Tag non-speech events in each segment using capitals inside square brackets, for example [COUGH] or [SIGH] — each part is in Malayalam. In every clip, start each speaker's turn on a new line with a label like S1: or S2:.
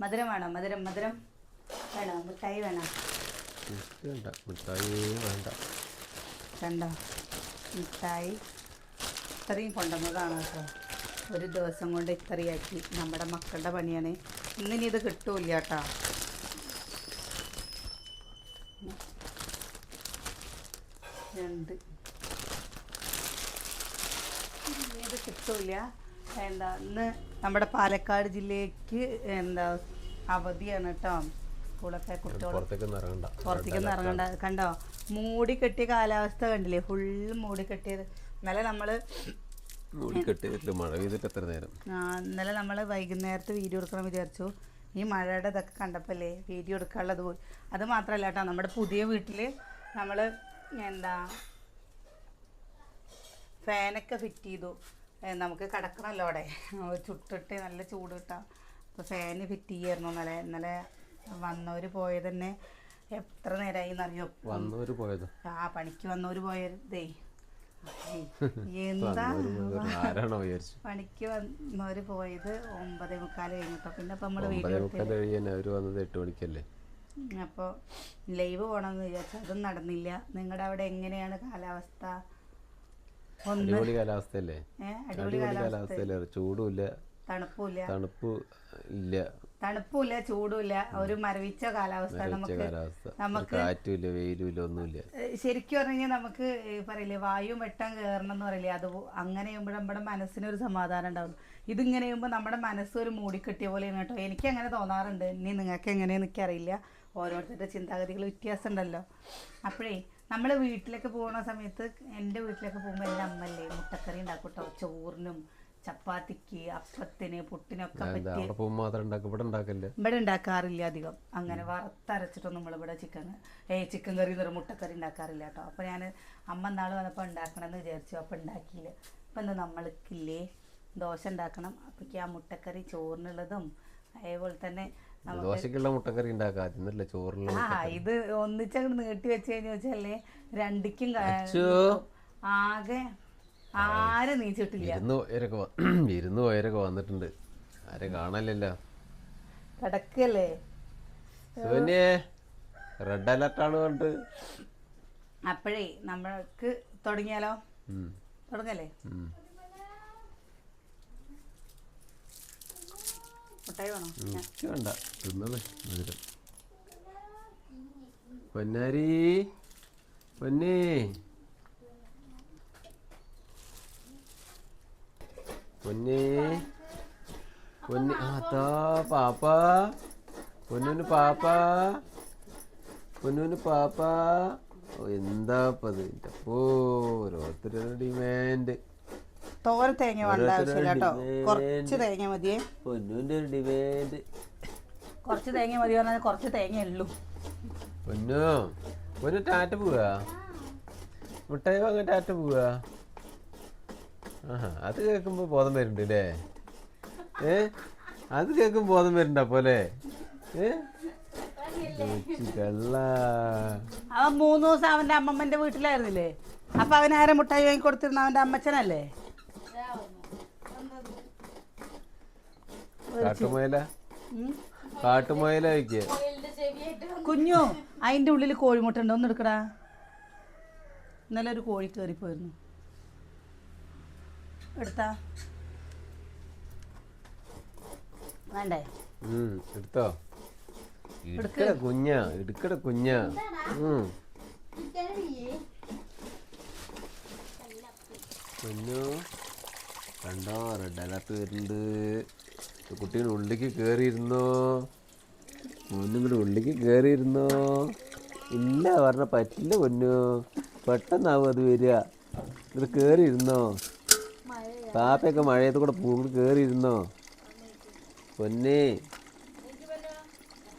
S1: മധുരം വേണോ? മധുരം മധുരം വേണോ? മിഠായി വേണോ?
S2: വേണ്ട മിഠായി വേണ്ട.
S1: കണ്ടോ മിഠായി ഇത്രയും കൊണ്ടുവന്നതാണ് കേട്ടോ ഒരു ദിവസം കൊണ്ട് ഇത്രയാക്കി. നമ്മുടെ മക്കളുടെ പണിയാണ്. ഇന്നിനി ഇത് കിട്ടൂല കേട്ടോ രണ്ട്. ഇത് കിട്ടൂല എന്താ ഇന്ന് നമ്മുടെ പാലക്കാട് ജില്ലയ്ക്ക് എന്താ അവധിയാണ് കേട്ടോ സ്കൂളൊക്കെ കുട്ടികൾ
S2: പുറത്തേക്കൊന്നും ഇറങ്ങണ്ട.
S1: കണ്ടോ? മൂടി കെട്ടിയ കാലാവസ്ഥ കണ്ടില്ലേ? ഫുൾ മൂടി കെട്ടിയത്. ഇന്നലെ നമ്മൾ
S2: മഴ പെയ്തിട്ട് എത്ര നേരം?
S1: ഇന്നലെ നമ്മൾ വൈകുന്നേരത്ത് വീഡിയോ എടുക്കണം വിചാരിച്ചു. ഈ മഴയുടെ ഇതൊക്കെ കണ്ടപ്പോഴല്ലേ വീഡിയോ എടുക്കാനുള്ളത് പോയി. അത് മാത്രമല്ല കേട്ടോ നമ്മുടെ പുതിയ വീട്ടിൽ നമ്മൾ എന്താ ഫാനൊക്കെ ഫിറ്റ് ചെയ്തു. നമുക്ക് കിടക്കണമല്ലോ അവിടെ. ചുട്ടിട്ട് നല്ല ചൂട് കിട്ടാം. അപ്പോൾ ഫാന് ഫിറ്റ് ചെയ്യായിരുന്നു ഇന്നലെ. ഇന്നലെ വന്നവർ പോയത് തന്നെ എത്ര നേരമായി എന്നറിയോ
S2: വന്നവര് പോയത്?
S1: ആ പണിക്ക് വന്നവർ പോയതേ. എന്താ? പണിക്ക് വന്നവര് പോയത് ഒമ്പതേ മുക്കാൽ കഴിഞ്ഞിട്ടോ. പിന്നെ അപ്പം നമ്മൾ
S2: വീട്ടിൽ എട്ട് മണിക്കല്ലേ?
S1: അപ്പോൾ ലൈവ് പോകണമെന്ന് വിചാരിച്ചു. അതും നടന്നില്ല. നിങ്ങളുടെ അവിടെ എങ്ങനെയാണ് കാലാവസ്ഥ?
S2: അടിപൊളി കാലാവസ്ഥയല്ലേ?
S1: അടിപൊളി
S2: അടിപൊളി
S1: കാലാവസ്ഥ.
S2: കാലാവസ്ഥയല്ലേ? ചൂടുമില്ല.
S1: തണുപ്പില്ല
S2: തണുപ്പ് ഇല്ല.
S1: തണുപ്പില്ല ചൂടുമില്ല. ഒരു മരവിച്ച കാലാവസ്ഥ നമുക്ക് നമുക്ക്
S2: കാറ്റുമില്ല വെയിലും ഒന്നുമില്ല.
S1: ശരിക്കും പറഞ്ഞാൽ നമുക്ക് പറയില്ലേ വായു വെട്ടം കയറണം എന്ന് പറയില്ലേ അത് അങ്ങനെ ചെയ്യുമ്പോൾ നമ്മുടെ മനസ്സിനൊരു സമാധാനം ഉണ്ടാവും. ഇതിങ്ങനെ ചെയ്യുമ്പോൾ നമ്മുടെ മനസ്സ് ഒരു മൂടിക്കെട്ടിയ പോലെയാണ് കേട്ടോ. എനിക്ക് അങ്ങനെ തോന്നാറുണ്ട്. ഇനി നിങ്ങൾക്ക് എങ്ങനെയെന്ന് എനിക്കറിയില്ല. ഓരോരുത്തരുടെ ചിന്താഗതികൾ വ്യത്യാസം ഉണ്ടല്ലോ അപ്പോഴേ നമ്മൾ വീട്ടിലേക്ക് പോകുന്ന സമയത്ത് എന്റെ വീട്ടിലേക്ക് പോകുമ്പോൾ എന്റെ അമ്മല്ലേ മുട്ടക്കറി ഉണ്ടാക്കും കേട്ടോ ചോറിനും ചപ്പാത്തിക്ക് അപ്പത്തിന് പുട്ടിനൊക്കെ
S2: ഇവിടെ
S1: ഉണ്ടാക്കാറില്ല അധികം. അങ്ങനെ വറുത്തരച്ചിട്ടൊന്നും നമ്മളിവിടെ ചിക്കൻ ഏ ചിക്കൻ കറി എന്നൊരു മുട്ടക്കറി ഉണ്ടാക്കാറില്ല കേട്ടോ. അപ്പോൾ ഞാൻ അമ്മ നാൾ വന്നപ്പോൾ ഉണ്ടാക്കണമെന്ന് വിചാരിച്ചു അപ്പോൾ ഉണ്ടാക്കിയില്ല. അപ്പം എന്താ നമ്മൾക്കില്ലേ ദോശ ഉണ്ടാക്കണം. അപ്പോഴേക്ക് ആ മുട്ടക്കറി ചോറിനുള്ളതും അതേപോലെ തന്നെ
S2: ദോശക്കുള്ള മുട്ടക്കറി ഉണ്ടാക്കാം. ആദ്യമല്ലേ ചോറിനുള്ള
S1: ആ ഇത് ഒന്നിച്ചങ്ങോട്ട് നീട്ടി വെച്ച് കഴിഞ്ഞു വെച്ചാലേ രണ്ടിക്കും ആകെ ആരും നീച്ചിട്ടില്ല. [CLEARS THROAT]
S2: ഇരുന്ന് പോയവരൊക്കെ വന്നിട്ടുണ്ട്. ആരെ കാണാനില്ല
S1: കിടക്കല്ലേ?
S2: സുകന്യേ റെഡ് അലർട്ടാണ് പറഞ്ഞിട്ട്.
S1: അപ്പോഴേ നമ്മൾക്ക് തുടങ്ങിയാലോ? തുടങ്ങല്ലേ? മുട്ടായി വേണോ?
S2: എനിക്ക് വേണ്ട. തിന്നത് മധുരം. പൊന്നാരി. പൊന്നേ. പൊന്നേ. പൊന്നി. അതാ പാപ്പ. പൊന്നുന് പാപ്പ. പൊന്നുന് പാപ്പ. ഓ എന്താ എന്റെ അപ്പോ ഓരോരുത്തരുടെ ഡിമാൻഡ്
S1: തോര തേങ്ങ വേണ്ട ആവശ്യമില്ല കേട്ടോ. കുറച്ച് തേങ്ങ മതിയേ.
S2: പൊന്നൂന്റെ ഒരു ഡിമാൻഡ്.
S1: കുറച്ച് തേങ്ങ മതി പറഞ്ഞാൽ കുറച്ച് തേങ്ങ ഉള്ളൂ.
S2: പൊന്നു പൊന്നു ടാറ്റ പോവാ? മുട്ടായി വാങ്ങാൻ ടാറ്റ പോവാ? ആഹാ അത് കേൾക്കുമ്പോ ബോധം വരുന്നുണ്ട് അല്ലേ? ഏ? അത് കേൾക്കുമ്പോ ബോധം വരുന്നുണ്ട് അപ്പോലെ ഏ?
S1: അവൻ മൂന്ന് ദിവസം അവന്റെ അമ്മമ്മന്റെ വീട്ടിലായിരുന്നില്ലേ? അപ്പൊ അവൻ ആരെ മുട്ടായി വാങ്ങി കൊടുത്തിരുന്ന അവന്റെ അമ്മച്ചനല്ലേ?
S2: കാട്ടുമുയല?
S1: ഉം.
S2: കാട്ടുമുയല വയ്ക്കുക
S1: കുഞ്ഞു അതിന്റെ ഉള്ളിൽ കോഴിമുട്ട ഉണ്ടോ? ഒന്ന് എടുക്കടാ. ഇന്നലെ ഒരു കോഴി കേറി പോയിരുന്നു എടുത്താ? വേണ്ടേ?
S2: എടുത്തോ? എടുക്കട കുഞ്ഞ എടുക്കട കുഞ്ഞ. ഉം. കുഞ്ഞു കണ്ടോ റെഡ് അലർട്ട് വരുന്നുണ്ട്. കുട്ടീനെ ഉള്ളിക്ക് കയറിയിരുന്നോ പൊന്നും കൂടെ ഉള്ളിക്ക് കയറിയിരുന്നോ ഇല്ല പറഞ്ഞ പറ്റില്ല പൊന്നു. പെട്ടെന്നാവും അത് വരിക. ഇത് കയറിയിരുന്നോ പാപ്പയൊക്കെ മഴയത്ത് കൂടെ പൂങ്ങി കയറിയിരുന്നോ പൊന്നേ.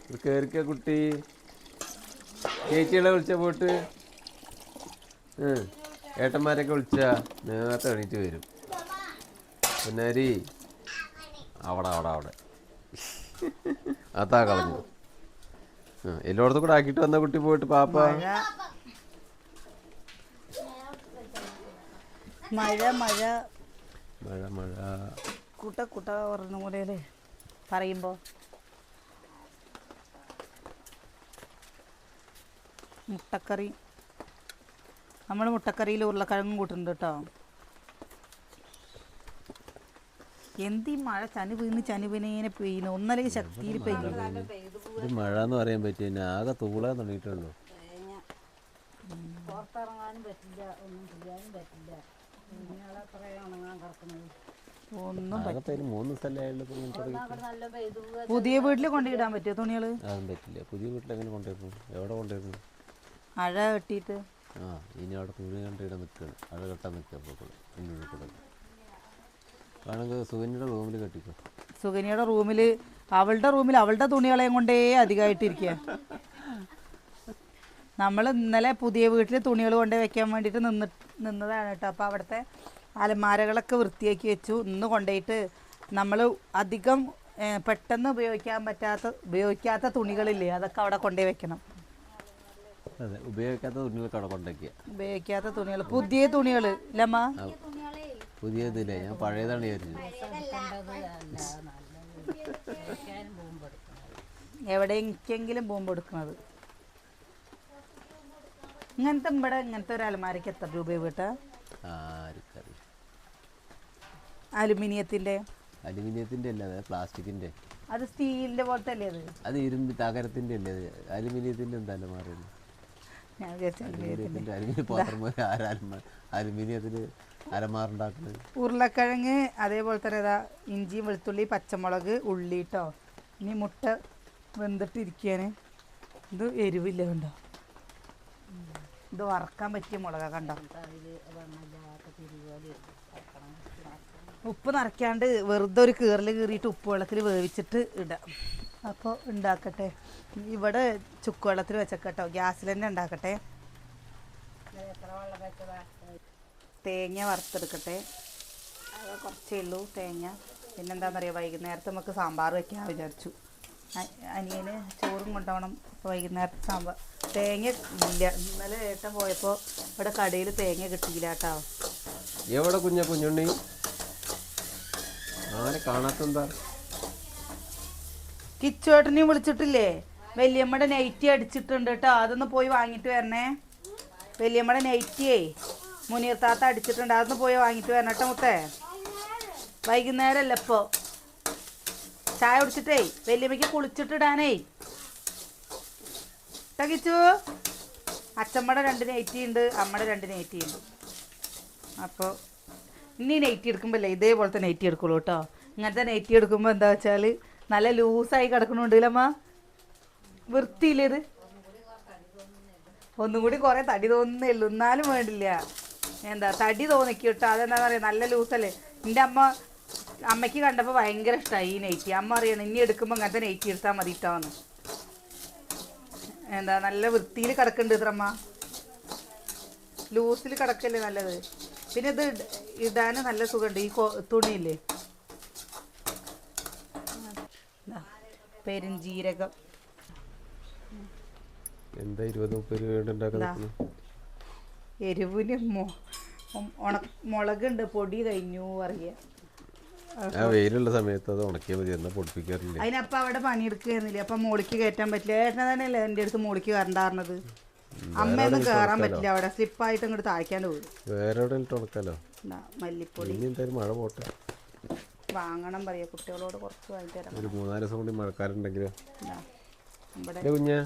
S2: ഇത് കയറിക്ക കുട്ടി. ചേച്ചികളെ വിളിച്ച പോട്ട് ഏട്ടന്മാരെയൊക്കെ വിളിച്ച? നേരത്തെ എണീറ്റ് വരും. പൊന്നാരി. അവിടെ അവിടെ അവിടെ. അതാ കളഞ്ഞു എല്ലായിടത്തും കൂടെ ആക്കിയിട്ട് വന്ന കുട്ടി പോയിട്ട് പാപ്പ?
S1: മഴ മഴ. മഴ
S2: മഴ.
S1: കൂട്ട കൂട്ട പറഞ്ഞു കൂടെ മുട്ടക്കറി. നമ്മൾ മുട്ടക്കറിയിൽ ഉരുളക്കിഴങ്ങും കൂട്ടുന്നുണ്ട് കേട്ടോ. എന്ത് ഈ മഴ ചനി വീണ് ചനി വീണേനെ പെയ്യുന്നു? ഒന്നല്ലെങ്കിൽ ശക്തിയിൽ പെയ്യുന്നു.
S2: മഴ എന്ന് പറയാൻ പറ്റിയ ആകെ തൂളാൻ തുടങ്ങിയിട്ടുള്ളൂ.
S3: പുറത്തിറങ്ങാനും പറ്റില്ല ഒന്നും ചെയ്യാനും പറ്റില്ല. ഇങ്ങനെയുള്ള കുറേ ഉണങ്ങാൻ കിടക്കുന്നത്?
S1: ഒന്നും
S2: ആകത്തെ മൂന്ന് സ്ഥലമായുള്ള.
S1: പുതിയ വീട്ടിൽ കൊണ്ടിടാൻ പറ്റുമോ തുണികൾ?
S2: പറ്റില്ല. പുതിയ വീട്ടിൽ എങ്ങനെ കൊണ്ടുവരുന്നു എവിടെ കൊണ്ടിരുന്നു
S1: അഴ കെട്ടിയിട്ട്
S2: ആ ഇനി അവിടെ തുണി കണ്ടിടാൻ നിൽക്കുകയാണ്. അത് കെട്ടാൻ നിൽക്കുക അപ്പോൾ വേണമെങ്കിൽ സുകന്യയുടെ റൂമിൽ കെട്ടിക്കോ.
S1: റൂമിൽ അവളുടെ റൂമിൽ അവളുടെ തുണികളെയും കൊണ്ടേ അധികമായിട്ടിരിക്കുക നമ്മൾ ഇന്നലെ പുതിയ വീട്ടിൽ തുണികൾ കൊണ്ടേ വെക്കാൻ വേണ്ടിയിട്ട് നിന്ന് നിന്നതാണ് കേട്ടോ. അപ്പോൾ അവിടുത്തെ അലമാരകളൊക്കെ വൃത്തിയാക്കി വെച്ചു. ഇന്ന് കൊണ്ടുപോയിട്ട് നമ്മൾ അധികം പെട്ടെന്ന് ഉപയോഗിക്കാൻ പറ്റാത്ത ഉപയോഗിക്കാത്ത തുണികളില്ലേ അതൊക്കെ അവിടെ കൊണ്ടുപോയി വെക്കണം.
S2: ഉപയോഗിക്കാത്ത തുണികളൊക്കെ അവിടെ കൊണ്ടുവയ്ക്കുക
S1: ഉപയോഗിക്കാത്ത തുണികൾ പുതിയ തുണികൾ ഇല്ലമ്മ?
S2: പുതിയതില്ലേ? ഞാൻ പഴയതാണ് വിചാരിച്ചത്.
S1: എവിടെയെങ്കിലും ബോംബ് എടുക്കുന്നത് ഇങ്ങനത്തെ ഇവിടെ ഇങ്ങനത്തെ ഒരു അലമാരയ്ക്ക് എത്ര രൂപ വീട്ടാ? അലുമിനിയത്തിന്റെ?
S2: അലുമിനിയത്തിന്റെ അല്ല അത് പ്ലാസ്റ്റിക്കിന്റെ
S1: അത് സ്റ്റീലിന്റെ പോലത്തെ അല്ലേ അത്?
S2: അത് ഇരുമ്പ് തകരത്തിന്റെ അല്ലേ? അത് അലുമിനിയത്തിന്റെ
S1: എന്താ വിചാരിച്ചു
S2: അലുമിനിയത്തിന്റെ അലുമിനിയം പാത്രം അലുമിനിയത്തിന്
S1: ഉരുളക്കിഴങ്ങ് അതേപോലെ തന്നെ ഇതാ ഇഞ്ചിയും വെളുത്തുള്ളി പച്ചമുളക് ഉള്ളി കേട്ടോ ഇനി മുട്ട വെന്തിട്ടിരിക്കുകയാണ് ഇത് എരിവില്ല കണ്ടോ? ഇത് വറക്കാൻ പറ്റിയ മുളക കണ്ടോ? ഉപ്പ് നിറയ്ക്കാണ്ട് വെറുതെ ഒരു കീറൽ കീറിയിട്ട് ഉപ്പ് വെള്ളത്തിൽ വേവിച്ചിട്ട് ഇടാം. അപ്പോൾ ഉണ്ടാക്കട്ടെ. ഇവിടെ ചുക്ക് വെള്ളത്തിൽ വെച്ചേക്കട്ടോ. ഗ്യാസിൽ തന്നെ ഉണ്ടാക്കട്ടെ. തേങ്ങ വറുത്തെടുക്കട്ടെ. അത് കുറച്ചേ ഉള്ളൂ തേങ്ങ. പിന്നെന്താണെന്നറിയാം വൈകുന്നേരത്തെ നമുക്ക് സാമ്പാർ വെക്കാൻ വിചാരിച്ചു. അനിയന് ചോറും കൊണ്ടുപോകണം അപ്പോൾ വൈകുന്നേരത്തെ സാമ്പാർ തേങ്ങ ഇല്ല. ഇന്നലെ ഏട്ടൻ പോയപ്പോൾ ഇവിടെ കടയിൽ തേങ്ങ കിട്ടിയില്ല കേട്ടോ
S2: എവിടെ കുഞ്ഞ കുഞ്ഞുണ്ണി? ആരെ കാണാത്തെന്താ?
S1: കിച്ചുവേട്ടനെയും വിളിച്ചിട്ടില്ലേ? വലിയമ്മയുടെ നൈറ്റി അടിച്ചിട്ടുണ്ട് കേട്ടോ. അതൊന്ന് പോയി വാങ്ങിയിട്ട് വരണേ. വലിയമ്മയുടെ നൈറ്റിയേ മുനീർ താത്ത അടിച്ചിട്ടുണ്ട്. അതൊന്ന് പോയി വാങ്ങിയിട്ട് വരണം കേട്ടോ മുത്തേ. വൈകുന്നേരമല്ല ഇപ്പോൾ ചായ കുടിച്ചിട്ടേ വലിയമ്മയ്ക്ക് കുളിച്ചിട്ടിടാനേ. തകിച്ചു കിച്ചു. അച്ഛമ്മയുടെ രണ്ട് നൈറ്റി ഉണ്ട് അമ്മയുടെ രണ്ട് നൈറ്റി ഉണ്ട്. അപ്പോൾ ഇനി നൈറ്റി എടുക്കുമ്പോഴല്ലേ ഇതേപോലത്തെ നൈറ്റി എടുക്കുള്ളൂ കേട്ടോ ഇങ്ങനത്തെ നൈറ്റി എടുക്കുമ്പോൾ എന്താ വെച്ചാൽ നല്ല ലൂസായി കിടക്കണുണ്ടല്ലമ്മ വൃത്തിയില്ലേത്? ഒന്നും കൂടി കുറേ തടി തോന്നുന്നേ ഉള്ളൂ. എന്നാലും വേണ്ടില്ല. എന്താ തടി തോന്നിക്ക് കേട്ടോ അതെന്താ അറിയാം? നല്ല ലൂസല്ലേ? എന്റെ അമ്മ അമ്മയ്ക്ക് കണ്ടപ്പോൾ ഭയങ്കര ഇഷ്ടമായി ഈ നെയ്റ്റി. അമ്മ അറിയണം ഇനി എടുക്കുമ്പോൾ അങ്ങനത്തെ നെയ്റ്റി എടുത്താൽ മതി ഇഷ്ടമാണ് എന്താ നല്ല വൃത്തിയിൽ കിടക്കുന്നുണ്ട് ഇത്രമ്മ. ലൂസിൽ കിടക്കല്ലേ നല്ലത്. പിന്നെ ഇത് ഇടാൻ ഇടാന് നല്ല സുഖമുണ്ട് ഈ തുണിയില്ലേ? പെരുംജീരകം.
S2: എന്താ ഇരുപത് മുപ്പത് രൂപ
S1: എരിവിന് മൊ- ഉണ മുളകുണ്ട് പൊടി കഴിഞ്ഞു പറയുക
S2: ആ വെയിലുള്ള സമയത്ത് അത് ഉണക്കിയാൽ മതി. എന്നാൽ പൊടിപ്പിക്കാറില്ല?
S1: അതിനപ്പം അവിടെ പണിയെടുക്കുന്നില്ലേ അപ്പം മോളിക്ക് കയറ്റാൻ പറ്റില്ല. ഏട്ടനെ തന്നെയല്ലേ എന്റെ അടുത്ത് മോളിക്ക് കയറണ്ടായിരുന്നത് അമ്മയൊന്നും കയറാൻ പറ്റില്ല അവിടെ. സ്ലിപ്പായിട്ട് അങ്ങോട്ട് താഴ്ക്കാണ്ട് പോയി.
S2: വേറെ എവിടെ ഉണക്കാലോ?
S1: മല്ലിപ്പൊടി.
S2: ഇനി എന്തായാലും മഴ പോട്ടെ.
S1: വാങ്ങണം പറയാ. കുട്ടികളോട് കുറച്ച് വാങ്ങി തരാം.
S2: ഒരു മൂന്നാൽ ദിവസം കൂടി മഴക്കാരുണ്ടെങ്കിൽ
S1: ദാ, ഇവിടെ
S2: അല്ലേ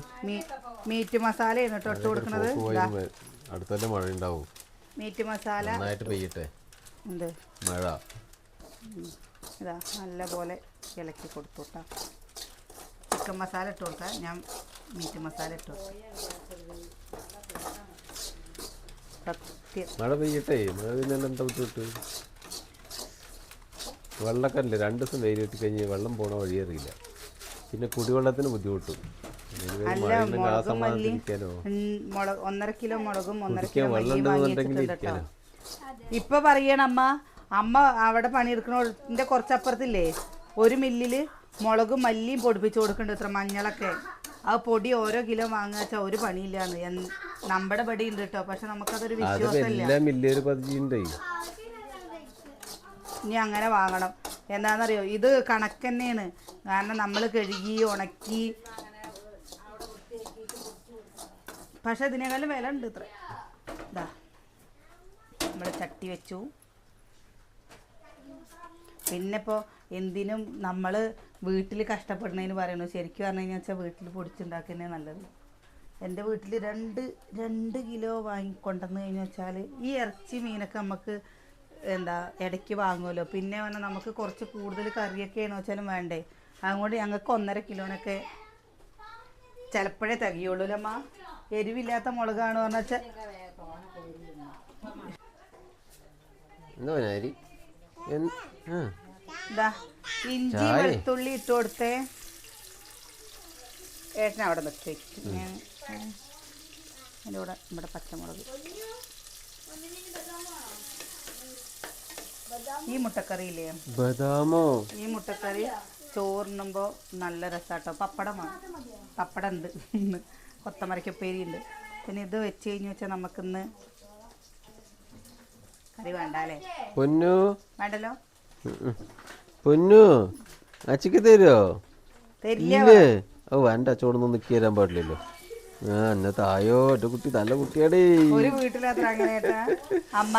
S1: മീറ്റ് മസാല ആയിരുന്നു ഇട്ട് കൊടുക്കുന്നത്
S2: അടുത്തന്നെ അടുത്തല്ലേ മഴ ഉണ്ടാവും
S1: മീറ്റ് മസാല.
S2: നന്നായിട്ട് പെയ്യട്ടെ.
S1: ഉണ്ട്
S2: മഴ.
S1: ഇതാ നല്ലപോലെ ഇളക്കി കൊടുത്തു കേട്ടോ. ചിക്കൻ മസാല ഇട്ട് കൊടുക്കാം ഞാൻ മീറ്റ് മസാല ഇട്ട് കൊടുക്കാം സത്യം.
S2: മഴ പെയ്യട്ടെ. മഴ പിന്നെ എന്താ ബുദ്ധിമുട്ട്? വെള്ളക്കല്ലേ രണ്ട് ദിവസം വെയിൽ കിട്ടി കഴിഞ്ഞ് വെള്ളം പോണ വഴിയറിയില്ല പിന്നെ കുടിവെള്ളത്തിന് ബുദ്ധിമുട്ടും.
S1: അല്ല മുളകും മല്ലി.
S2: സമാധാനത്തിരിക്കാനോ
S1: മുളക് ഒന്നര കിലോ മുളകും ഒന്നര കിലോ മല്ലിയും ഇപ്പൊ പറയണമ്മ അമ്മ അവിടെ പണിയെടുക്കണോന്റെ കുറച്ചപ്പുറത്തില്ലേ? ഒരു മില്ലിൽ മുളകും മല്ലിയും പൊടിപ്പിച്ച് കൊടുക്കുന്നുണ്ട് ഇത്ര മഞ്ഞളൊക്കെ. ആ പൊടി ഓരോ കിലോ വാങ്ങാച്ച ഒരു പണിയില്ലാന്ന്. നമ്മുടെ പടി ഉണ്ട് കേട്ടോ പക്ഷെ നമുക്കതൊരു വിശ്വാസമില്ല. ഇനി അങ്ങനെ വാങ്ങണം. എന്താണെന്നറിയോ? ഇത് കണക്ക് തന്നെയാണ്. കാരണം നമ്മൾ കഴുകി ഉണക്കി പക്ഷെ ഇതിനേക്കാളും വില ഉണ്ട് ഇത്ര. ഇതാ നമ്മൾ ചട്ടി വെച്ചു. പിന്നെ ഇപ്പോൾ എന്തിനും നമ്മൾ വീട്ടിൽ കഷ്ടപ്പെടുന്നതിന് പറയണു. ശരിക്കും പറഞ്ഞു കഴിഞ്ഞാൽ വെച്ചാൽ വീട്ടിൽ പൊടിച്ചുണ്ടാക്കുന്നേ നല്ലത്. എന്റെ വീട്ടിൽ രണ്ട് രണ്ട് കിലോ വാങ്ങിക്കൊണ്ടെന്ന് കഴിഞ്ഞാൽ വെച്ചാൽ ഈ ഇറച്ചി മീനൊക്കെ നമുക്ക് എന്താ ഇടയ്ക്ക് വാങ്ങുമല്ലോ പിന്നെ പറഞ്ഞാൽ നമുക്ക് കുറച്ച് കൂടുതൽ കറിയൊക്കെയാണെന്ന് വെച്ചാലും വേണ്ടേ. അതുകൊണ്ട് ഞങ്ങൾക്ക് ഒന്നര കിലോനൊക്കെ ചിലപ്പോഴേ തികയുള്ളൂ അമ്മ എരിവില്ലാത്ത മുളകാണ് ഇതാ ഇഞ്ചി. വെളുത്തുള്ളി ഇട്ട് കൊടുത്തേ. ഏട്ടൻ അവിടെ ഞാൻ എന്റെ കൂടെ ഇവിടെ പച്ചമുളക്. ഈ മുട്ടക്കറി ഇല്ലേ
S2: ബദാമോ?
S1: ഈ മുട്ടക്കറി ചോറിനുമ്പോൾ നല്ല രസാട്ടോ. പപ്പടമാണ് പപ്പടം ഉണ്ട്. ഇന്ന് കൊത്തമരക്കപ്പേരി ഉണ്ട് പിന്നെ ഇത് വെച്ച് കഴിഞ്ഞ് വെച്ചാൽ നമുക്കിന്ന് കറി വേണ്ട അല്ലേ
S2: പൊന്നു.
S1: വേണ്ടല്ലോ.
S2: പൊന്നു അച്ചക്ക് തരുമോ
S1: തരില്ല
S2: ഓ വേണ്ട അച്ചോടൊന്നും നിൽക്കി തരാൻ പാടില്ലല്ലോ. ആ എന്നെ തായോ എന്റെ കുട്ടി നല്ല കുട്ടിയാടേ.
S1: ഒരു വീട്ടിലത്ര അങ്ങനെ അമ്മ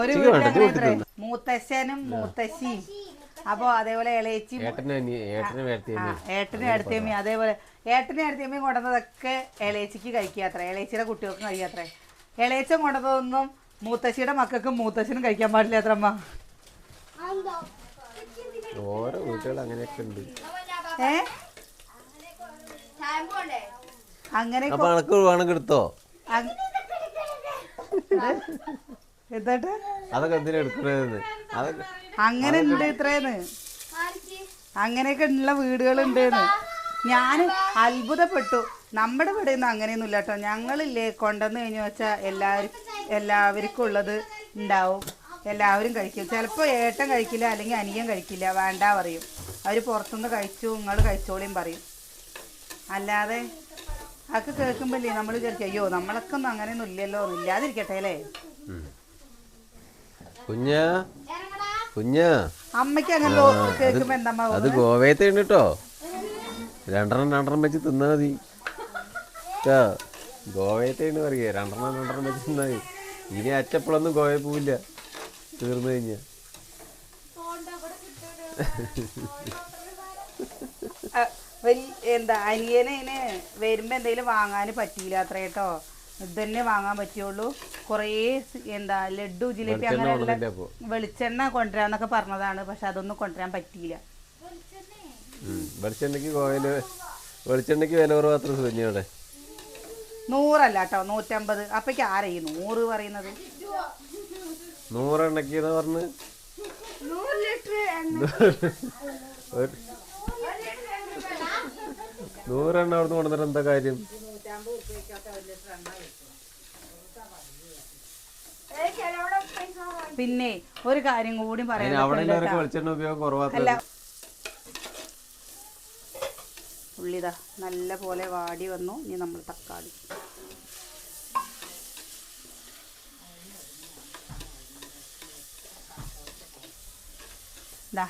S1: ഒരു അത്രേ മൂത്തശ്ശനും മൂത്തശ്ശിയും. അപ്പൊ അതേപോലെ ഇളയച്ചി
S2: ഏട്ടനെ
S1: അടുത്തമ്മയും അതേപോലെ ഏട്ടനും അടുത്തമ്മയും കൊണ്ടുവന്നതൊക്കെ ഇളയച്ചിക്ക് കഴിക്കുക അത്ര. ഇളയച്ചിയുടെ കുട്ടികൾക്കും കഴിക്കുക അത്രേ. ഇളയച്ചൻ കൊണ്ടുവന്നതൊന്നും മൂത്തശ്ശിയുടെ മക്കൾക്കും മൂത്തശ്ശനും കഴിക്കാൻ പാടില്ല അത്ര അമ്മ.
S2: ഓരോ വീട്ടുകൾ അങ്ങനെയൊക്കെ ഉണ്ട്.
S1: ഏ? അങ്ങനെ
S2: എടുത്തോ? അതൊക്കെ എന്തിനാ എടുക്കണതെന്ന് അതൊക്കെ
S1: അങ്ങനെ ഉണ്ട് ഇത്രേന്ന്. അങ്ങനെയൊക്കെ ഉള്ള വീടുകൾ ഉണ്ടെന്ന് ഞാൻ അത്ഭുതപ്പെട്ടു. നമ്മുടെ ഇവിടെ ഒന്നും അങ്ങനെയൊന്നും ഇല്ല കേട്ടോ. ഞങ്ങളില്ലേ കൊണ്ടുവന്ന് കഴിഞ്ഞു വെച്ചാൽ എല്ലാവരും എല്ലാവർക്കും ഉള്ളത് ഉണ്ടാവും. എല്ലാവരും കഴിക്കും. ചിലപ്പോൾ ഏട്ടൻ കഴിക്കില്ല അല്ലെങ്കിൽ അനിയൻ കഴിക്കില്ല. വേണ്ട പറയും. അവർ പുറത്തുനിന്ന് കഴിച്ചു നിങ്ങൾ കഴിച്ചോളിയും പറയും. അല്ലാതെ അതൊക്കെ കേൾക്കുമ്പോഴേ നമ്മൾ വിചാരിക്കും അയ്യോ നമ്മളൊക്കെ ഒന്നും അങ്ങനെയൊന്നും ഇല്ലല്ലോ. ഇല്ലാതിരിക്കട്ടെ അല്ലേ?
S2: കുഞ്ഞാ. കുഞ്ഞാ.
S1: അമ്മയ്ക്ക് അങ്ങനെ എന്താ അമ്മ
S2: അത് ഗോവയത്തെ ഉണ്ട് കേട്ടോ. രണ്ടെണ്ണം രണ്ടെണ്ണം വെച്ച് തിന്നാ മതി. കേട്ടോ? ഗോവയത്തെ ഉണ്ട് പറയുക. രണ്ടെണ്ണം രണ്ടെണ്ണം വെച്ച് തിന്നാ മതി. ഇനി അറ്റപ്പളൊന്നും ഗോവയെ പോവില്ല. തീർന്നു കഴിഞ്ഞ.
S1: എന്താ അനിയനെ ഇനി വരുമ്പോ എന്തെങ്കിലും വാങ്ങാൻ പറ്റിയില്ല അത്ര കേട്ടോ. ഇത് തന്നെ വാങ്ങാൻ പറ്റുള്ളൂ. കുറേ എന്താ ലഡു ജിലേബി അങ്ങനെയുള്ള വെളിച്ചെണ്ണ കൊണ്ടുവരാന്നൊക്കെ പറഞ്ഞതാണ്. പക്ഷെ അതൊന്നും കൊണ്ടുവരാൻ പറ്റിയില്ല.
S2: വെളിച്ചെണ്ണയ്ക്ക് വില കുറവ് അത്ര
S1: നൂറല്ല കേട്ടോ നൂറ്റമ്പത്. അപ്പയ്ക്ക് ആരാ ഈ നൂറ് പറയുന്നത്?
S2: നൂറെണ്ണക്ക് പറഞ്ഞ്? നൂറെണ്ണ അവിടുന്ന് കൊണ്ടുവന്നിട്ട് എന്താ കാര്യം?
S1: പിന്നെ ഒരു കാര്യം കൂടി അല്ല. ഉള്ളിതാ നല്ല പോലെ വാടി വന്നു. ഇനി നമ്മൾ തക്കാളി. ദാ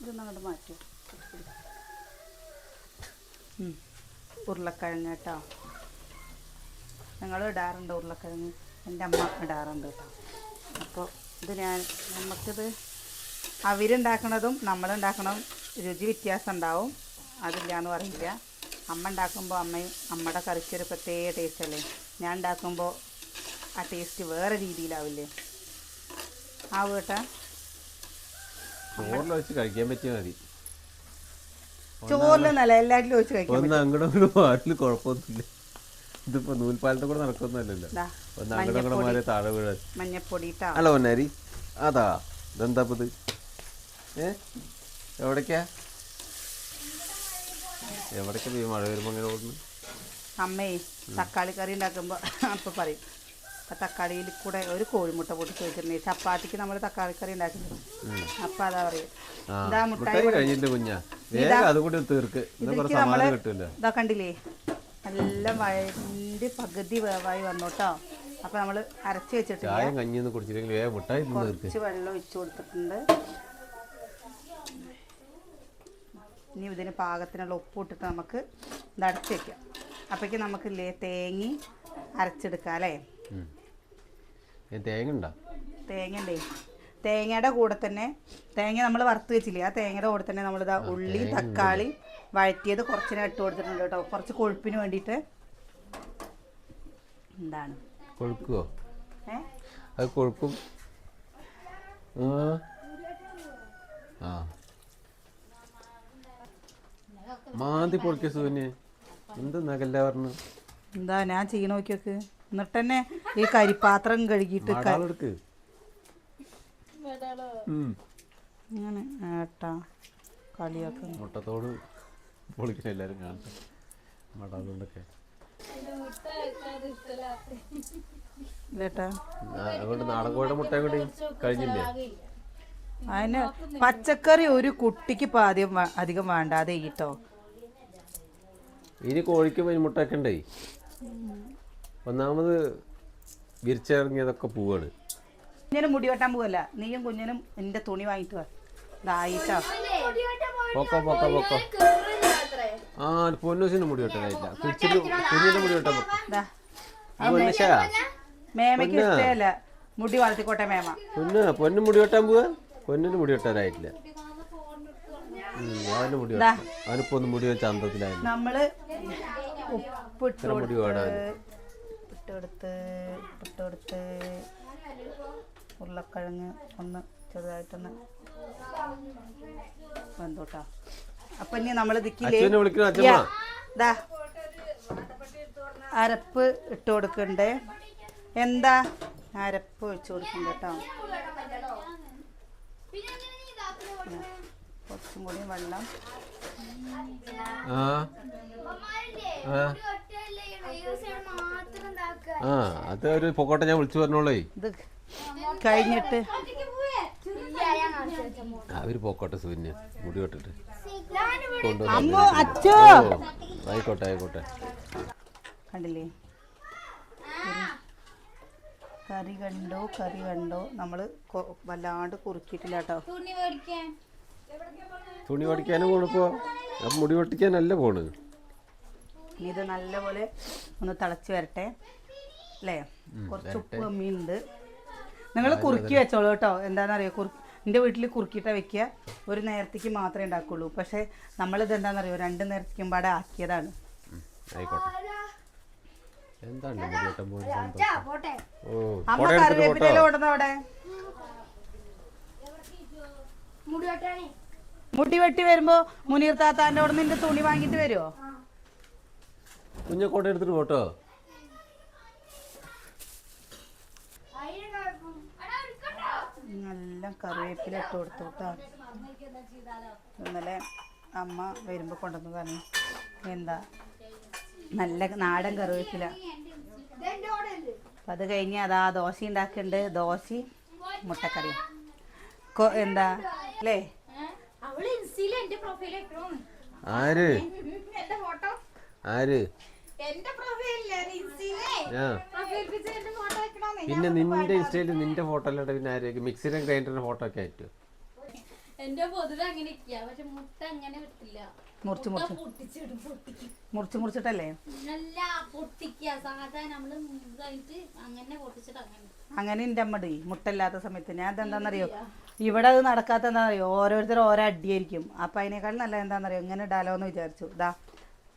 S1: ഇതൊന്നും അങ്ങോട്ട് മാറ്റുമോ. ഉരുളക്കിഴങ്ങ് കേട്ടോ. ഞങ്ങൾ ഇടാറുണ്ട് ഉരുളക്കിഴങ്ങ്. എന്റെ അമ്മ ഇടാറുണ്ട് കേട്ടോ. അപ്പോൾ ഇത് ഞാൻ നമുക്കിത് അവരുണ്ടാക്കണതും നമ്മളുണ്ടാക്കണതും രുചി വ്യത്യാസം ഉണ്ടാവും അതില്ല എന്ന് പറയില്ല. അമ്മ ഉണ്ടാക്കുമ്പോൾ അമ്മയും അമ്മയുടെ കറിക്ക് ഒരു പ്രത്യേക ടേസ്റ്റല്ലേ ഞാൻ ഉണ്ടാക്കുമ്പോൾ ആ ടേസ്റ്റ് വേറെ രീതിയിലാവില്ലേ? ആ വീട്ടാ.
S2: ചോറിൽ വെച്ച് കഴിക്കാൻ പറ്റിയ മതി.
S1: ചോറിലൊന്നല്ല എല്ലാറ്റിലും വെച്ച് കഴിക്കാം
S2: അങ്ങോട്ടും കുഴപ്പമൊന്നുമില്ല. ഇതിപ്പോ നൂൽപ്പാലത്തെ കൂടെ നടക്കൊന്നുമല്ലല്ലോ മാറി താഴെ വീഴാൻ.
S1: മഞ്ഞപ്പൊടി
S2: അല്ല പൊന്നാരി അതാ. ഇതെന്താ ഇപ്പൊ ഇത് ഏ? എവിടേക്കാ? എവിടേക്കാ ഈ മഴ വരുമ്പോ ഇങ്ങനെ ഓടുന്നു?
S1: അമ്മേ തക്കാളി കറി ഉണ്ടാക്കുമ്പോൾ [LAUGHS] അപ്പോൾ പറയും. അപ്പം തക്കാളിയിൽ കൂടെ ഒരു കോഴിമുട്ട പൊട്ടിച്ച് വെച്ചിരുന്നേ ചപ്പാത്തിക്ക് നമ്മൾ തക്കാളി കറി ഉണ്ടാക്കുന്നത് അപ്പം അതാ പറയും. ഇതാ മുട്ടായി
S2: കഴിഞ്ഞിട്ട് കുഞ്ഞാ? വേഗം അത് കൂടി തീർക്ക്.
S1: ഇതാ കണ്ടില്ലേ? നല്ല വഴന്റെ പകുതി വേവായി വന്നു അപ്പം നമ്മൾ അരച്ച് വെച്ചിട്ടില്ല.
S2: ചായം കഞ്ഞിയൊന്നും കുടിച്ചില്ലെങ്കിൽ വേഗം മുട്ടായി തിന്ന്
S1: കുറച്ച് വെള്ളം ഒഴിച്ച് കൊടുത്തിട്ടുണ്ട്. ഇനി ഇതിന് പാകത്തിനുള്ള ഉപ്പ് ഇട്ടിട്ട് നമുക്ക് അടച്ച് വെക്കാം. അപ്പോഴേക്ക് നമുക്കില്ലേ തേങ്ങി അരച്ചെടുക്കാം അല്ലേ?
S2: തേങ്ങ ഉണ്ടോ?
S1: തേങ്ങണ്ടേ തേങ്ങയുടെ കൂടെ തന്നെ തേങ്ങ നമ്മൾ വറുത്ത് വെച്ചില്ലേ ആ തേങ്ങയുടെ കൂടെ തന്നെ നമ്മൾ ഇതാ ഉള്ളി തക്കാളി വഴറ്റിയത് കുറച്ചിനെ ഇട്ട് കൊടുത്തിട്ടുണ്ട് കേട്ടോ. കുറച്ച് കൊഴുപ്പിന് വേണ്ടിയിട്ട്. എന്താണ്
S2: കൊഴുക്കുവോ അത് കൊഴുക്കും ആ. ആ. മാന്തി പൊളിക്ക സൂന് എന്ത് നകല്ല പറഞ്ഞു?
S1: എന്താ ഞാൻ ചെയ്യണ നോക്കിയൊക്കെ. എന്നിട്ട് തന്നെ ഈ കരിപ്പാത്രം കഴുകിയിട്ട് ക-
S2: മടാളെടുക്ക് ഉം.
S1: ഇങ്ങനെ ഏട്ടാ കളിയൊക്കെ.
S2: മുട്ടത്തോട് പൊളിക്കണ എല്ലാരും കാണട്ടെ. മടാളുകൊണ്ടൊക്കെ അതുകൊണ്ട് നാടൻ കോഴിയുടെ മുട്ടയും കൂടി കഴിഞ്ഞില്ലേ?
S1: അതിന് പച്ചക്കറി ഒരു കുട്ടിക്ക് ഇപ്പം ആദ്യം അധികം വേണ്ടാതെ കേട്ടോ
S2: ഇനി കോഴിക്ക് മുട്ടയൊക്കെ ഒന്നാമത് വിരിച്ചിറങ്ങിയതൊക്കെ പോവാണ്.
S1: കുഞ്ഞിനും മുടി വെട്ടാൻ പോവല്ല. നീയും കുഞ്ഞിനും എന്റെ തുണി വാങ്ങിട്ട് വാ. ഇതായിട്ടോ.
S2: പൊക്കോ പൊക്കോ പൊക്കോ. ആ പൊന്നൂസിന്റെ മുടി വെട്ടാനായില്ല കുച്ചിന് കുഞ്ഞിന്റെ മുടി വെട്ടാൻ
S1: മേമയ്ക്ക് ഇഷ്ടമല്ല. മുടി വളർത്തിക്കോട്ടെ മേമ.
S2: പൊന്ന് പൊന്നു മുടി വെട്ടാൻ പോവാ? പൊന്നിന് മുടി വെട്ടാനായിട്ടില്ല മുടി വെട്ടാൻ അവനിപ്പോ ഒന്ന് മുടി വെച്ച അന്തത്തിലായി.
S1: നമ്മൾ ഉപ്പിട്ട്
S2: മുടി.
S1: ഇട്ടെടുത്ത് ഇട്ടെടുത്ത് ഉരുളക്കിഴങ്ങ് ഒന്ന് ചെറുതായിട്ടൊന്ന് വെന്തോട്ടാ. അപ്പൊ ഇനി നമ്മൾ ദിക്കില്ലേ അരപ്പ് ഇട്ട് കൊടുക്കണ്ടേ. എന്താ? അരപ്പ് വെച്ച് കൊടുക്കണ്ട കേട്ടോ. കുറച്ചും കൂടി വെള്ളം.
S2: ആ. അത് ഒരു പൊക്കോട്ടെ ഞാൻ വിളിച്ചു പറഞ്ഞോളേ.
S1: ഇത് കഴിഞ്ഞിട്ട്
S2: അവർ പൊക്കോട്ടെ സൂര്യ മുടി വെട്ടിട്ട്. ആയിക്കോട്ടെ ആയിക്കോട്ടെ.
S1: കണ്ടില്ലേ? കറി കണ്ടോ കറി കണ്ടോ? നമ്മൾ വല്ലാണ്ട് കുറുക്കിയിട്ടില്ല കേട്ടോ
S4: തുണി
S2: പഠിക്കാനും പോണിപ്പോ മുടി പൊട്ടിക്കാനല്ല പോണ്.
S1: ഇത് നല്ലപോലെ ഒന്ന് തിളച്ച് വരട്ടെ. അല്ലേ? കുറച്ച് ഉപ്പ് മീനുണ്ട് നിങ്ങൾ കുറുക്കി വെച്ചോളൂ കേട്ടോ. എന്താണെന്നറിയോ? കുറു എന്റെ വീട്ടിൽ കുറുക്കിയിട്ടാ വെക്കുക. ഒരു നേരത്തേക്ക് മാത്രമേ ഉണ്ടാക്കുള്ളൂ. പക്ഷേ നമ്മളിത് എന്താണെന്നറിയോ? രണ്ട് നേരത്തേക്കും പാടെ ആക്കിയതാണ് അമ്മ
S4: മുടി
S1: വെട്ടി വരുമ്പോ മുനീർ താത്താന്റെ അവിടെ നിന്റെ തുണി വാങ്ങിട്ട് വരുമോ
S2: കുഞ്ഞക്കോട്ടെ എടുത്തിട്ട് പോട്ടോ.
S1: നല്ല കറിവേപ്പില ഇട്ട് കൊടുത്തു കേട്ടോ ഇന്നലെ അമ്മ വരുമ്പോൾ പറഞ്ഞു. എന്താ? നല്ല നാടൻ കറിവേപ്പില. അപ്പം അത് കഴിഞ്ഞ് അതാ ദോശ ഉണ്ടാക്കുന്നുണ്ട് ദോശയും മുട്ടക്കറിയും കൊ- എന്താ? അല്ലേ
S2: ആര്? ആര്?
S4: എന്റെ പ്രൊഫൈലില്ലേ
S2: പിന്നെ നിന്റെ ഇൻസ്റ്റയിൽ നിന്റെ ഫോട്ടോ അല്ലാണ്ട് പിന്നെ ആരെയൊക്കെ മിക്സിലും ഗ്രൈൻഡറിന്റെ ഫോട്ടോ ഒക്കെ ആയിട്ട്.
S4: എന്റെ പൊതുവെ അങ്ങനെ പക്ഷെ മുട്ട അങ്ങനെ വിട്ടില്ല
S1: മുറിച്ച് മുറിച്ച്.
S4: പൊട്ടിച്ചിടും പൊട്ടിക്കും.
S1: മുറിച്ച് മുറിച്ചിട്ടല്ലേ?
S4: നല്ല പൊട്ടിക്കുക. സാധാരണ നമ്മൾ ഇതായിട്ട് അങ്ങനെ പൊട്ടിച്ചിട്ട് അങ്ങനെ
S1: അങ്ങനെ എന്റെ അമ്മടി മുട്ടല്ലാത്ത സമയത്ത്. ഞാൻ അറിയോ ഇവിടെ അത് നടക്കാത്ത എന്താണെന്നറിയോ? ഓരോരുത്തർ ഓരോ അടിയായിരിക്കും. അപ്പം അതിനേക്കാൾ നല്ല എന്താണെന്നറിയോ? ഇങ്ങനെ ഇടാലോ എന്ന് വിചാരിച്ചു. ഇതാ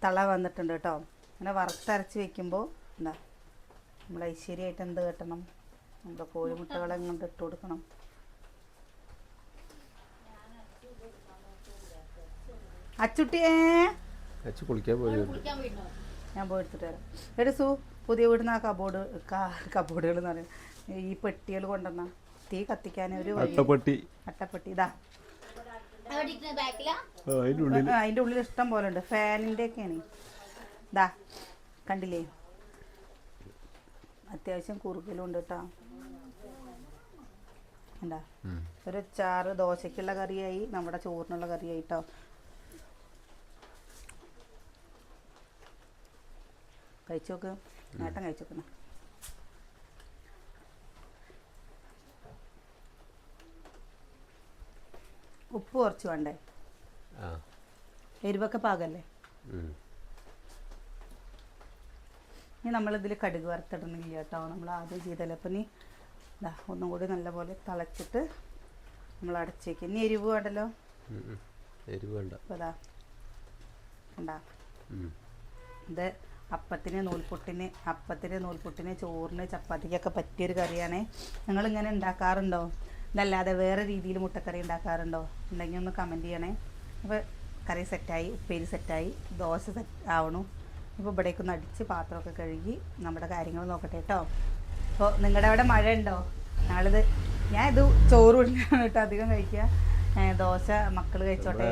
S1: തള വന്നിട്ടുണ്ട് കേട്ടോ. അങ്ങനെ വറുത്തരച്ച് വെക്കുമ്പോൾ എന്താ നമ്മൾ ഐശ്വര്യമായിട്ട് എന്ത് കെട്ടണം? നമ്മുടെ കോഴിമുട്ടകളെ കൊണ്ട് ഇട്ട് കൊടുക്കണം. അച്ചുട്ടിയേ
S2: അച്ഛൻ കുളിക്കാൻ പോയി
S1: ഞാൻ പോയി എടുത്തിട്ട് വരാം. എടി സു പുതിയ വീടിന് ആ കബോർഡ് കബോർഡുകൾ എന്ന് പറയും. ഈ പെട്ടികൾ കൊണ്ടുവന്ന. തീ കത്തിക്കാൻ ഒരു
S2: അട്ടപ്പെട്ടി.
S1: അട്ടപ്പെട്ടി. ഇതാ.
S4: അവിടെ ഇരിക്കുന്ന ബാക്കിലാ?
S2: ആ, അതിന്റെ
S1: അതിന്റെ ഉള്ളിൽ ഇഷ്ടം പോലെ ഉണ്ട്. ഫാനിന്റെ ഒക്കെയാണ് ഇതാ. കണ്ടില്ലേ? അത്യാവശ്യം കുറുക്കലും ഉണ്ട് കേട്ടോ എന്താ ഒരു ചാറ് ദോശക്കുള്ള കറിയായി നമ്മുടെ ചോറിനുള്ള കറിയായി കേട്ടോ കഴിച്ചു നോക്ക്. നേട്ടം കഴിച്ചു നോക്കുന്ന ഉപ്പ് കുറച്ച് വേണ്ടേ? എരിവൊക്കെ പാകല്ലേ. ഇനി നമ്മളിതിൽ കടുക് വറുത്തിടുന്നില്ല കേട്ടോ. നമ്മൾ ആദ്യം ചെയ്തല്ലേ. അപ്പം നീ ഇതാ ഒന്നും കൂടി നല്ലപോലെ തിളച്ചിട്ട് നമ്മൾ അടച്ചേക്ക്. ഇനി എരിവ് വേണ്ടല്ലോ.
S2: എരിവ് വേണ്ട.
S1: ഇത് അപ്പത്തിന് നൂൽപുട്ടിന് അപ്പത്തിന് നൂൽപുട്ടിന് ചോറിന് ചപ്പാത്തിക്കൊക്കെ പറ്റിയൊരു കറിയാണ്. നിങ്ങളിങ്ങനെ ഉണ്ടാക്കാറുണ്ടോ? ഇതല്ലാതെ വേറെ രീതിയിൽ മുട്ടക്കറി ഉണ്ടാക്കാറുണ്ടോ? ഉണ്ടെങ്കിൽ ഒന്ന് കമന്റ് ചെയ്യണേ. അപ്പോൾ കറി സെറ്റായി ഉപ്പേരി സെറ്റായി ദോശ സെറ്റ് ആവണു. ഇപ്പോൾ ഇവിടേക്കൊന്ന് അടിച്ച് പാത്രമൊക്കെ കഴുകി നമ്മുടെ കാര്യങ്ങൾ നോക്കട്ടെ കേട്ടോ. അപ്പോൾ നിങ്ങളുടെ അവിടെ മഴ ഉണ്ടോ ഞങ്ങളിത് ഞാൻ ഇത് ചോറ് കൊടുക്കാണ് കേട്ടോ അധികം കഴിക്കുക. ദോശ മക്കൾ കഴിച്ചോട്ടെ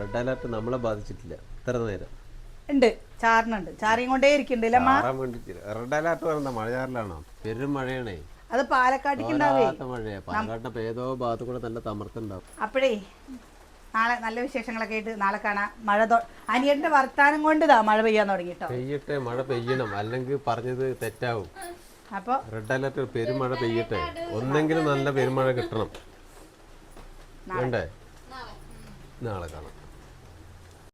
S2: റെഡ് അലർട്ട് നമ്മളെ ബാധിച്ചിട്ടില്ല. ഇത്ര നേരം.
S1: ഉണ്ട് ചാറിനുണ്ട്. ചാറിയും കൊണ്ടേ
S2: മാറാൻ റെഡ് അലർട്ട് പറഞ്ഞ മഴ ചാറിലാണോ? പെരും മഴയാണേ.
S1: അത് പാലക്കാട്ടേക്ക് ഉണ്ടാവേ.
S2: തോരാത്ത മഴയാ. പാലക്കാട്ടിന്റെ ഏതോ ഭാഗത്ത് കൂടെ നല്ല തമർത്തുണ്ടാവും.
S1: അപ്പോഴേ നാളെ നല്ല വിശേഷങ്ങളൊക്കെ ആയിട്ട് നാളെ കാണാം. മഴ അനിയന്റെ വർത്താനം കൊണ്ട് ഇതാ മഴ പെയ്യാൻ തുടങ്ങി കേട്ടോ
S2: പെയ്യട്ടെ മഴ പെയ്യണം. അല്ലെങ്കിൽ പറഞ്ഞത് തെറ്റാവും.
S1: അപ്പോൾ
S2: റെഡ് അലർട്ട് പെരുമഴ പെയ്യട്ടെ. ഒന്നെങ്കിലും നല്ല പെരുമഴ കിട്ടണം. വേണ്ടേ? നാളെ കാണാം.